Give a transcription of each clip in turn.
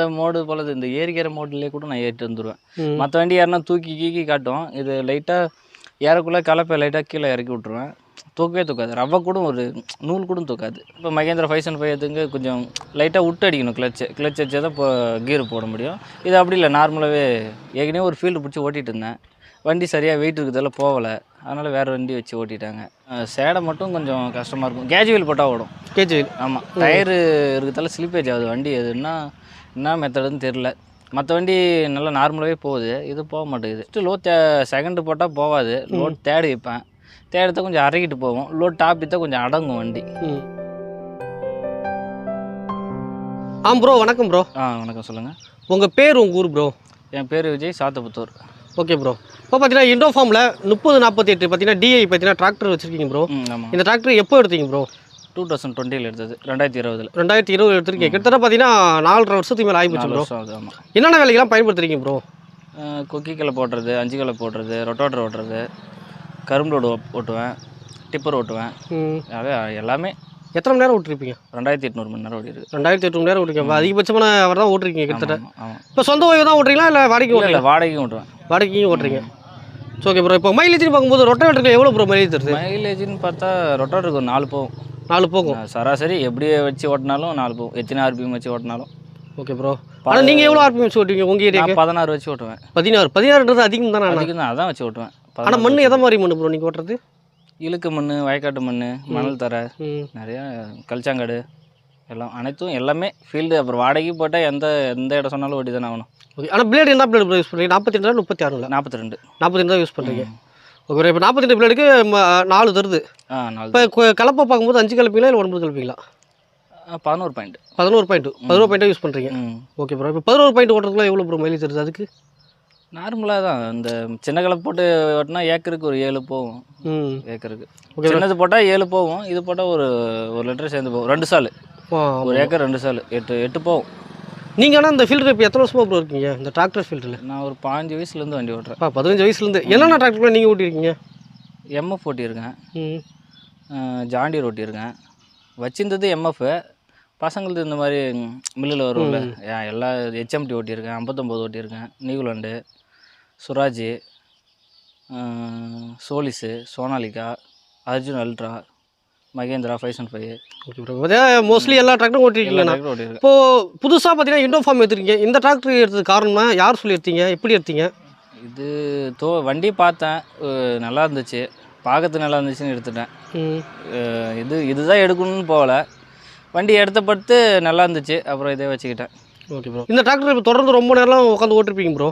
அந்த மோடு போலது. இந்த ஏறிக்கிற மோட்லேயே கூட நான் ஏறிட்டு வந்துடுவேன். மற்ற வண்டி யாருன்னா தூக்கி கீக்கி காட்டும். இது லைட்டாக ஏறக்குள்ளே கலப்பை லைட்டாக கீழே இறக்கி விட்ருவேன் தூக்கவே தூக்காது. ரவை கூட ஒரு நூல் கூட தூக்காது. இப்போ மகேந்திரா ஃபைவ் அண்ட் ஃபைவ் எதுங்க கொஞ்சம் லைட்டாக விட்டு அடிக்கணும் கிளச்சு கிளச் வச்சா தான் இப்போ கீர் போட முடியும். இது அப்படி இல்லை. நார்மலாகவே ஏற்கனவே ஒரு ஃபீல்டு பிடிச்சி ஓட்டிகிட்டு இருந்தேன். வண்டி சரியாக வெயிட் இருக்கிறதால போகலை. அதனால் வேறு வண்டி வச்சு ஓட்டிட்டாங்க. சேடை மட்டும் கொஞ்சம் கஷ்டமாக இருக்கும். கேஜுவல் போட்டால் ஓடும். கேஜுவல் ஆமாம் டயரு இருக்கிறதால ஸ்லிப்பேஜ் ஆகுது. வண்டி எதுன்னா என்ன மெத்தடுன்னு தெரில மற்ற வண்டி நல்லா நார்மலாகவே போகுது. இது போக மாட்டேங்குது. ஃபஸ்ட்டு லோ தே செகண்டு போட்டால் போகாது. லோட் தேர்டு வைப்பேன். தேர்டு தான் கொஞ்சம் அரைக்கிட்டு போகும் லோட் டாப் தான் கொஞ்சம் அடங்கும் வண்டி. ஆ ப்ரோ வணக்கம் ப்ரோ ஆ வணக்கம். சொல்லுங்கள் உங்கள் பேர் உங்கள் ஊர் ப்ரோ என் பேர் விஜய் சாத்தபுத்தூர். ஓகே ப்ரோ இப்போ பார்த்தீங்கன்னா இண்டோ ஃபார்மில் முப்பது நாற்பத்தி எட்டு பார்த்தீங்கன்னா டிஐ பார்த்தீங்கன்னா டிராக்டர் வச்சிருக்கீங்க ப்ரோ இந்த டிராக்டர் எப்போ எடுத்தீங்க ப்ரோ டூ தௌசண்ட் டுவெண்ட்டியில் எடுத்தது ரெண்டாயிரத்தி இருபதில். ரெண்டாயிரத்தி இருபது எடுத்திருக்கீங்க. கிட்டத்தட்ட பார்த்தீங்கன்னா நாலரை வருஷத்துக்கு மேலே ஆகிப்போச்சு ப்ரோ ஆகுது ஆமாம் என்னென்ன வேலைக்கெல்லாம் பயன்படுத்துறீங்க ப்ரோ கொக்கி கிளை போடுறது அஞ்சு கிளை போடுறது ரொட்டோட்டர் ஓட்டுறது கரும்பு ரோடு ஓட்டுவேன் டிப்பர் ஓட்டுவேன். அதே எல்லாமே எத்தனை மணி நேரம் ஓட்டிருப்பீங்க? ரெண்டாயிரத்தி எட்நூறு மணி நேரம் ஓடி இருக்கு ரெண்டாயிரத்தி எட்டு மணி நேரம் ஓட்டிருக்கீங்க. அதிகபட்சமான அவர் தான் ஓட்டிருக்கீங்க கிட்டத்தட்ட. இப்போ சொந்த ஓய்வு தான் ஓட்டுறீங்களா? இல்லை ஓட்டுறீங்களா இல்லை வாடகைக்கும் ஓட்டுவேன். வாடகைக்கும் ஓட்டுறீங்க. ஓகே ப்ரோ இப்போ மைலேஜ்னு பார்க்கும்போது ரொட்டவேட்டருக்கு எவ்வளோ ப்ரோ மைலேஜ் தருது? மைலேஜ்னு பார்த்தா ரொட்டோட்டருக்கு ஒரு நாலு போகும். நாலு போகும். சராசரி எப்படி வச்சு ஓட்டினாலும் நாலு போகும் எத்தனை ஆர்பிஎம் வச்சு ஓட்டினாலும். ஓகே ப்ரோ ஆனால் நீங்கள் எவ்வளோ ஆர்பிஎம் வச்சு ஓட்டுவீங்க உங்கள் நான் பதினாறு வச்சு ஓட்டுவேன். பதினாறு. பதினாறுன்றது அதிகம் தானே அதுக்கு தான் அதான் வச்சு ஓட்டுவேன். ஆனால் மண் எதை மாதிரி மண் ப்ரோ நீங்கள் ஓட்டுறது? இழுக்கு மண் வயக்காட்டு மண் மணல் தரை நிறையா கல்ச்சாங்காடு எல்லாம் அனைத்தும் எல்லாமே ஃபீல்டு அப்புறம் வாடகைக்கு போட்டால் எந்த எந்த இடம் சொன்னாலும் ஓட்டி தானே ஆகணும். ஓகே ஆனால் பிளேடு என்ன பிளேடு யூஸ் பண்ணுறீங்க நாற்பத்தி ரெண்டு முப்பத்தி ஆறுங்களா? நாற்பத்தி ரெண்டு. நாற்பத்தி ரெண்டு தான் யூஸ் பண்ணுறீங்க ஓகே இப்போ நாற்பத்தி ரெண்டு பிளேடுக்கு நாலு தருது. ஆ நாலு இப்போ கலப்பை பார்க்கும்போது அஞ்சு கலப்பீங்களா இல்லை ஒன்பது கலப்பீங்களா? ஆ, பதினோரு பாயிண்ட் பதினோரு பாயிண்ட் பதினோரு பாயிண்ட்டாக யூஸ் பண்ணுறீங்க ஓகே ப்ரோ இப்போ பதினோரு பாயிண்ட் ஓட்டுறதுக்குலாம் எவ்வளோ ப்ரோ மைலேஜ் தருது அதுக்கு? நார்மலாக தான். இந்த சின்ன கலப்பு போட்டு ஓட்டினா ஏக்கருக்கு ஒரு ஏழு போகும். ஏக்கருக்கு. ஓகே சின்னது போட்டால் ஏழு போகும். இது போட்டால் ஒரு ஒரு லிட்டர் சேர்ந்து போகும். ரெண்டு சால். ஒரு ஏக்கர் ரெண்டு சால். எட்டு எட்டு போகும். நீங்கள் ஆனால் இந்த ஃபீல்டில் இப்போ எத்தனை வருஷமாக ப்ரோ இருக்கீங்க? இந்த டிராக்டர் ஃபீல்டில் நான் ஒரு பாஞ்சு வயசுலேருந்து வண்டி ஓட்டுறேன். பதினஞ்சு வயசுலேருந்து. என்னென்ன டிராக்டர்லாம் நீங்கள் ஓட்டிருக்கீங்க? எம்எஃப் ஓட்டியிருக்கேன். ம். ஜாண்டியர் ஓட்டியிருக்கேன். வச்சிருந்தது எம்எஃப் பசங்களது இந்த மாதிரி மில்லில் வரும்ல. எல்லா ஹெச்எம்டி ஓட்டியிருக்கேன். ஐம்பத்தொம்போது ஓட்டியிருக்கேன். New Holland Swaraj Solis Sonalika Arjun Ultra Mahindra five and five okay bro அதே மோஸ்ட்லி எல்லா டிராக்டரும் ஓட்டிருக்கீங்கண்ணா ஓட்டியிருக்கேன் இப்போது புதுசாக பார்த்தீங்கன்னா இண்டோ ஃபார்ம் எடுத்துருக்கீங்க. இந்த டிராக்டர் எடுத்தது காரணம்னா யார் சொல்லி எடுத்தீங்க எப்படி எடுத்தீங்க? இது தோ வண்டி பார்த்தேன். நல்லா இருந்துச்சு. பார்க்கறது நல்லா இருந்துச்சுன்னு எடுத்துட்டேன். இது இதுதான் எடுக்கணும்னு போகல. வண்டி எடுத்த படுத்து நல்லா இருந்துச்சு. அப்புறம் இதே வச்சுக்கிட்டேன். ஓகே ப்ரோ இந்த டிராக்டர் இப்போ தொடர்ந்து ரொம்ப நேரம்லாம் உட்காந்து ஓட்டிருப்பீங்க ப்ரோ.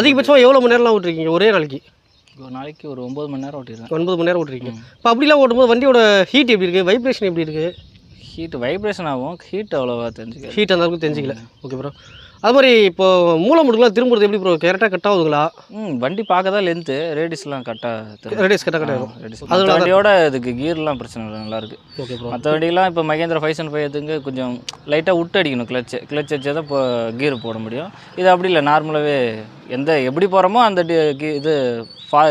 அதிகபட்சமாக எவ்வளோ மணி நேரம்லாம் ஓட்டிருக்கீங்க? ஒரே நாளைக்கு. ஒரு நாளைக்கு ஒரு ஒம்பது மணி நேரம் ஓட்டிடுறேன் ஒன்பது மணி நேரம் ஓட்டிருக்கீங்க இப்போ அப்படிலாம் ஓட்டும்போது வண்டியோட ஹீட் எப்படி இருக்குது வைப்ரேஷன் எப்படி இருக்குது ஹீட் வைப்ரேஷன் ஆகும். ஹீட் அவ்வளோவா தெரிஞ்சுக்க ஹீட் அந்த அளவுக்கு தெரிஞ்சிக்கல. ஓகே ப்ரோ அது மாதிரி இப்போ மூளை முடுக்கெலாம் திரும்புறது எப்படி ப்ரோ கரெக்டாக கட் ஆகுதுங்களா? ம் வண்டி பார்க்க தான் லென்த்து ரேடிஸ்லாம் கரெக்டாக ரேடியஸ் கரெக்டாக கிடையாது ரேடிஸ் மற்ற வண்டியோட இதுக்கு கீர்லாம் பிரச்சனை இல்லை நல்லா இருக்கு. ஓகே ப்ரோ மற்ற வண்டியெல்லாம் இப்போ மகேந்திரா ஃபைவ் அண்ட் ஃபைவ் எதுங்க கொஞ்சம் லைட்டாக விட்டு அடிக்கணும் கிளச்சு கிளச் வச்சா தான் இப்போ கீர் போட முடியும். இது அப்படி இல்லை நார்மலாகவே எந்த எப்படி போகிறோமோ அந்த இது ஃபா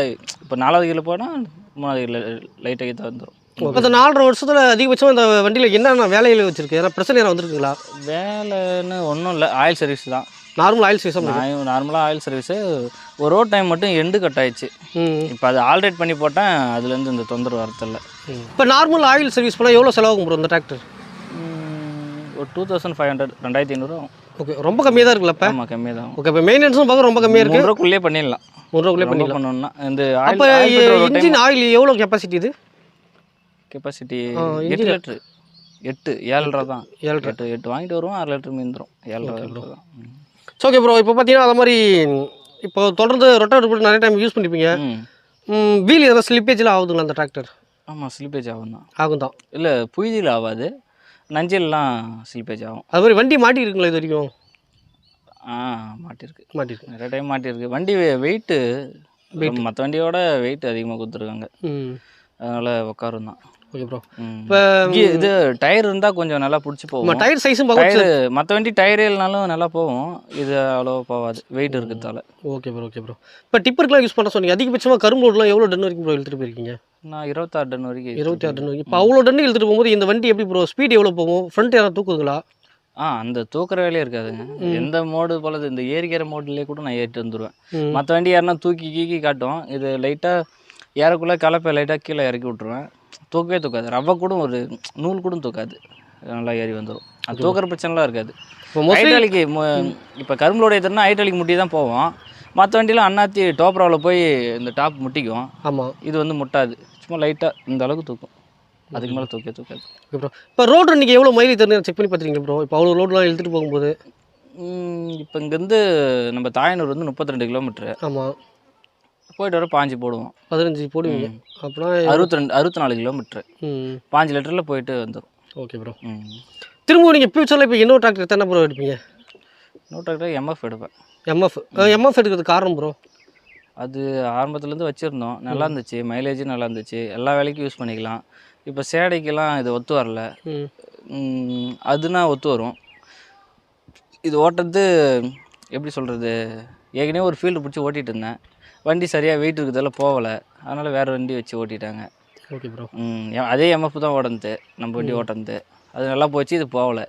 இப்போ நாலாவது கீழே போனால் மூணாவது கீழே லைட்டாக தான் வந்துடும் இப்போ இந்த நாலரை வருஷத்தில் அதிகபட்சம் இந்த வண்டியில் என்னென்ன வேலைகள் வச்சிருக்கு? ஏன்னா பிரச்சனை யாரும் வந்திருக்குங்களா? வேலைன்னு ஒன்றும் இல்லை. ஆயில் சர்வீஸ் தான். நார்மல் ஆயில் நான் நார்மலாக ஆயில் சர்வீஸு ஒரு ரோட் டைம் மட்டும் எண்டு கட் ஆயிடுச்சு. இப்போ அது ஆல்ரேட் பண்ணி போட்டேன் அதுலேருந்து இந்த தொந்தரவு வரதில்ல. இப்போ நார்மல் ஆயில் சர்வீஸ் பண்ணால் எவ்வளோ செலவாகும் ப்ரோ இந்த டிராக்டர் ஒரு டூ தௌசண்ட் ஃபைவ் ஹண்ட்ரட் ரெண்டாயிரத்தி ஐநூறு ஓகே ரொம்ப கம்மியாக தான் இருக்குல்ல இப்போ? ஆமாம் கம்மியாக தான் ஓகே இப்போ மெயின்டெனன்ஸும் பார்க்க ரொம்ப கம்மியாக இருக்குது மூணுக்குள்ளே பண்ணிடலாம். மூணு ரூபாய்க்குள்ளே பண்ணிடலாம். பண்ணணும்னா. இந்த அப்போ இன்ஜின் ஆயில் எவ்வளோ கெப்பாசிட்டி இது? கெப்பாசிட்டி எட்டு லிட்ரு எட்டு ஏழரை தான். ஏழரை. எட்டு எட்டு வாங்கிட்டு வருவோம் ஆறு லிட்டர் மீந்துடும் ஏழரை லிட்டர் தான். ம். ஓகே ப்ரோ இப்போ பார்த்தீங்கன்னா அது மாதிரி இப்போ தொடர்ந்து ரொட்டேட்டர் போட்டு நிறைய டைம் யூஸ் பண்ணிப்பீங்க. வீல் எதனா ஸ்லிப்பேஜ்லாம் ஆகுதுங்களா அந்த டிராக்டர் ஆமாம் ஸ்லிப்பேஜ் ஆகும் தான். ஆகும் தான் இல்லை புய்தியில் ஆகாது. நஞ்சல்லாம் ஸ்லிப்பேஜ் ஆகும். அது மாதிரி வண்டி மாட்டி இருக்குங்களா இது வரைக்கும்? ஆ மாட்டிருக்கு. மாட்டிருக்கு. நிறைய டைம் மாட்டிருக்கு. வண்டி வெயிட்டு மற்ற வண்டியோட வெயிட் அதிகமாக கொடுத்துருக்காங்க. அதனால் உட்காரும் தான் ஓகே ப்ரோ. இப்போ இது டயர் இருந்தால் கொஞ்சம் நல்லா பிடிச்சி போகும். டயர் சைஸும் டயரு மற்ற வண்டி டயரே இல்லைனாலும் நல்லா போகும். இது அவ்வளோ போகாது. வெயிட் இருக்கிறதால. ஓகே ப்ரோ ஓகே ப்ரோ இப்போ டிப்பருக்குலாம் யூஸ் பண்ண சொன்னீங்க. அதிகபட்சமாக கரும்பு ரோட்லாம் எவ்வளோ டன் வரைக்கும் ப்ரோ இழுத்துட்டு போயிருக்கீங்க? நான் இருபத்தாறு டன் வரைக்கும் இருபத்தி ஆறு டன் வரைக்கும். இப்போ அவ்வளோ டன் இழுத்துட்டு போகும்போது இந்த வண்டி எப்படி ப்ரோ ஸ்பீட் எவ்வளோ போகும்? ஃப்ரண்ட் யாரும் தூக்குதுங்களா? ஆ அந்த தூக்குற வேலையே இருக்காதுங்க. எந்த மோடு போல இந்த ஏறிக்கிற மோட்லேயே கூட நான் ஏறிட்டு வந்துடுவேன். மற்ற வண்டி யாருன்னா தூக்கி கீக்கி காட்டும். இது லைட்டாக ஏறக்குள்ளே கலப்பை லைட்டாக கீழே இறக்கி விட்ருவேன் தூக்கவே தூக்காது. ரவை கூட ஒரு நூல் கூட தூக்காது. நல்லா ஏறி வந்துடும் அது தூக்குற பிரச்சனைலாம் இருக்காது. இப்போ ஹைட்ராலிக்கு இப்போ கரும்புலோட ஏற்றுனா ஹைட்ராலிக் முட்டி தான் போவோம். மற்ற வண்டிலாம் அண்ணாத்தி டோப்ராவில் போய் இந்த டாப் முட்டிக்கும். ஆமாம் இது வந்து முட்டாது. சும்மா லைட்டாக இந்த அளவுக்கு தூக்கும். அதுக்கு மேலே தூக்கவே தூக்காது. ஓகே ப்ரோ இப்போ ரோடு நீங்கள் எவ்வளோ மைலேஜ் தருங்க செக் பண்ணி பார்த்துருக்கீங்க ப்ரோ இப்போ அவ்வளோ ரோடெலாம் இழுத்துட்டு போகும்போது? இப்போ இங்கேருந்து நம்ம தாயனூர் வந்து முப்பத்தி ரெண்டு கிலோமீட்ரு ஆமாம் போயிட்டு வர பாஞ்சு போடுவோம். பதினஞ்சு போடுவீங்க. அப்படின்னா அறுபத்தி ரெண்டு அறுபத்தி நாலு கிலோமீட்ரு பாஞ்சு லிட்டரில் போயிட்டு வந்துடும் ஓகே ப்ரோ. ம். திரும்ப நீங்கள் ஃபியூச்சரில் இப்போ இன்னொரு டிராக்டர் எத்தனை ப்ரோ எடுப்பீங்க? நூற்றாக்கில் எம்எஃப் எடுப்பேன். எம்எஃப் எம்எஃப் எடுக்கிறதுக்கு காரணம் ப்ரோ? அது ஆரம்பத்துலேருந்து வச்சுருந்தோம். நல்லா இருந்துச்சு. மைலேஜும் நல்லா இருந்துச்சு. எல்லா வேலைக்கும் யூஸ் பண்ணிக்கலாம். இப்போ சேடைக்கெல்லாம் இது ஒத்து வரல. அதுனா ஒத்து வரும். இது ஓட்டுறது எப்படி சொல்கிறது ஏற்கனவே ஒரு ஃபீல்டு பிடிச்சி ஓட்டிகிட்டு இருந்தேன். வண்டி சரியாக வெயிட் இருக்கிறதால போகலை. அதனால் வேறு வண்டி வச்சு ஓட்டிட்டாங்க. ஓகே ப்ரோ ம், அதே எம்எஃப் தான் ஓடந்து நம்ம வண்டி ஓட்டந்து அது நல்லா போச்சு இது போகலை.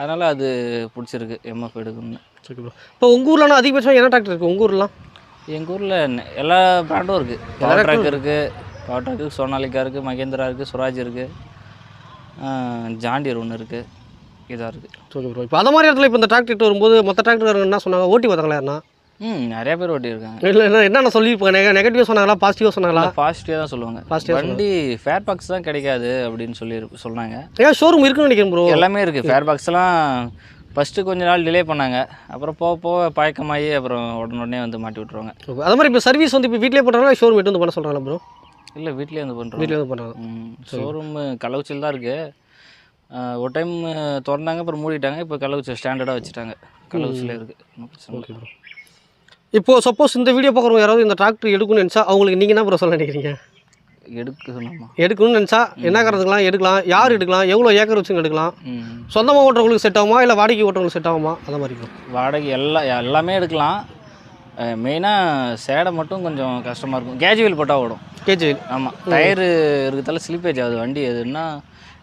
அதனால் அது பிடிச்சிருக்கு எம்எஃப் எடுக்கணும்னு. ஓகே ப்ரோ இப்போ உங்கள் ஊர்லலாம் அதிகபட்சம் என்ன டிராக்டர் இருக்குது உங்கள் ஊர்லாம் எங்கள் ஊரில் எல்லா பிராண்டும் இருக்குது பவர் ட்ராக் இருக்குது பவர் ட்ராக்கு சோனாலிக்கா இருக்குது மகேந்திரா இருக்குது சுராஜ் இருக்குது ஜாண்டியர் ஒன்று இருக்குது இதாக இருக்குது ஓகே ப்ரோ இப்போ அந்த மாதிரி இடத்துல இப்போ இந்த டிராக்டர் வரும்போது மொத்த டிராக்டர் என்ன சொன்னாங்க? ஓட்டி பார்த்தாங்களா யாருன்னா? ம் நிறைய பேர் ஓட்டியிருக்காங்க. இல்லை என்ன என்னென்ன சொல்லியிருப்பாங்க நெக நெகட்டிவாக சொன்னாங்களா? பாசிட்டிவாக சொன்னாங்களா? பாசிட்டிவாக தான் சொல்லுவாங்க. ஆ வண்டி ஃபேர் பாக்ஸ் தான் கிடைக்காது அப்படின்னு சொல்லி சொன்னாங்க. ஏன் ஷோரூம் இருக்குன்னு நினைக்கிறேன் ப்ரோ எல்லாமே இருக்குது ஃபேர் பாக்ஸ்லாம் ஃபஸ்ட்டு கொஞ்ச நாள் டிலே பண்ணாங்க. அப்புறம் போக போக பழக்கமாகி அப்புறம் உடனே வந்து மாட்டி விட்ருவாங்க அது மாதிரி இப்போ சர்வீஸ் வந்து இப்போ வீட்டிலே பண்ணுறாங்களா ஷோரூம் எடுத்து வந்து பண்ண சொல்கிறாங்களா ப்ரோ இல்லை வீட்லேயே வந்து பண்ணுறோம் வீட்டிலே வந்து பண்ணுறாங்க ஷோரூம் கள்ளக்குச்சியில் தான் இருக்குது ஒரு டைம் திறந்தாங்க அப்புறம் மூடிட்டாங்க. இப்போ கள்ளக்குச்சி ஸ்டாண்டர்டாக வச்சுட்டாங்க. கள்ளக்குச்சியில் இருக்குது இல்லை. ஓகே ப்ரோ இப்போ சப்போஸ் இந்த வீடியோ பார்க்குறவங்க யாராவது இந்த டிராக்டர் எடுக்கணும்னு நினச்சா அவங்களுக்கு நீங்கள் என்ன ப்ரோ சொல்ல நினைக்கிறீங்க? எடுக்கணுமா எடுக்கணும்னு நினச்சா என்ன காரணத்துக்குலாம் எடுக்கலாம் யார் எடுக்கலாம் எவ்வளோ ஏக்கர் வச்சுங்க எடுக்கலாம். சொந்தமாக ஓட்டுறவங்களுக்கு செட் ஆகுமா இல்லை வாடகை ஓட்டுறவங்களுக்கு செட் ஆகுமா? அந்த மாதிரி வாடகை எல்லாம் எல்லாமே எடுக்கலாம். மெயினாக சேடை மட்டும் கொஞ்சம் கஷ்டமாக இருக்கும். கேஜுவல் போட்டால் ஓடும். கேஜி ஆமாம் டயரு இருக்கிறதால ஸ்லிப்பேஜ் ஆகுது. வண்டி அது என்ன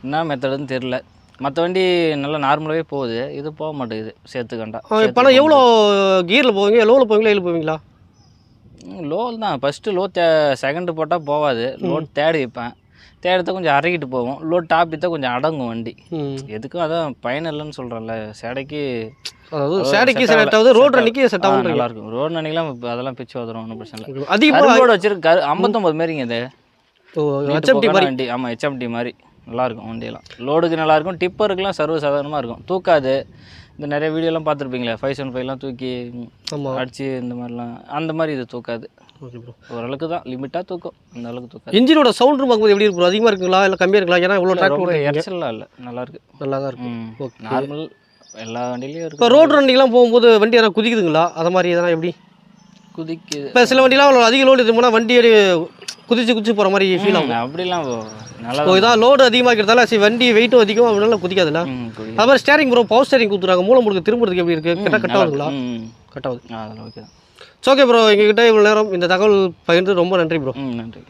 என்ன மெத்தடுன்னு தெரில மற்ற வண்டி நல்லா நார்மலாகவே போகுது. இது போக மாட்டேங்குது. சேர்த்துக்கண்டா. பணம் எவ்வளோ கியரில் போவீங்க? லோவில் போவீங்களா இல்லை போவீங்களா? லோ தான். ஃபஸ்ட்டு லோ தே செகண்டு போட்டால் போகாது லோட் தேடி வைப்பேன். தேடுத்த கொஞ்சம் அரைக்கிட்டு போகும் லோட் டாப் தான் கொஞ்சம் அடங்கும் வண்டி. எதுக்கும் அதான் பயன் இல்லைன்னு சொல்கிறேன்ல சேடைக்கு அதாவது சேடைக்கு செட். ஆகுது ரோடு அன்னைக்கு செட் ஆ, ஆகுன்றீங்க நல்லா இருக்கும் ரோடு அன்னைக்கெல்லாம் இப்ப அதெல்லாம் பிச்சு வந்துடும் ஒன்றும் பிரச்சனை இல்லை. அதிகமாக கரும்போட வச்சிருக்கு கரு ஐம்பத்தொம்பது மாரிங்க இது. ஹெச்எம்டி மாதிரி. வண்டி. ஆமாம் ஹெச்எம்டி மாதிரி. நல்லா இருக்கும் வண்டியெல்லாம். லோடுக்கு நல்லா இருக்கும் டிப்பருக்குலாம் சர்வ சாதாரணமாக இருக்கும். தூக்காது. இந்த நிறைய வீடியோலாம் பார்த்துருப்பீங்களே ஃபைவ் செவன் ஃபைவ்லாம் தூக்கி அடிச்சு இந்த மாதிரிலாம். அந்த மாதிரி இது தூக்காது. ஓரளவுக்கு தான் லிமிட்டாக தூக்கும். அந்த அளவுக்கு தூக்காது. இன்ஜினோட சவுண்ட் பார்க்கும்போது எப்படி இருக்கும் அதிகமாக இருக்குங்களா? இல்லை கம்மியாக இருக்கலாம்? ஏன்னா இவ்வளோ ரொம்ப இறச்சல்லாம் இல்லை. நல்லா இருக்கு. நல்லா தான் இருக்கும். நார்மல் எல்லா வண்டிலையும் இப்போ இருக்கு ரோடு ரன்னிங்லாம் போகும்போது வண்டி எதனா குதிக்குதுங்களா? அதை மாதிரி எதனா எப்படி? குதிக்குது. இப்போ சில வண்டிலாம் அதிக லோடு போனால் வண்டி குதிச்சு குதிச்சு போகிற மாதிரி ஃபீல் ஆகும். அப்படிலாம் நல்லா இதான் லோடு அதிகமாக இருக்கிறதால சரி வண்டி வெயிட்டும் அதிகம் அதனால குதிக்காதுல்ல அது மாதிரி ஸ்டேரிங் ப்ரோ பவர் ஸ்டேரிங் கொடுத்துறாங்க மூலம் முடுக்கு திரும்புறதுக்கு எப்படி இருக்குது கிட்ட கட் ஆகுதுங்களா? இருக்கு. கட் ஆகுது. அதெல்லாம் ஓகே ஓகே ப்ரோ எங்ககிட்ட இவ்வளோ நேரம் இந்த தகவல் பகிர்ந்து ரொம்ப நன்றி ப்ரோ நன்றி.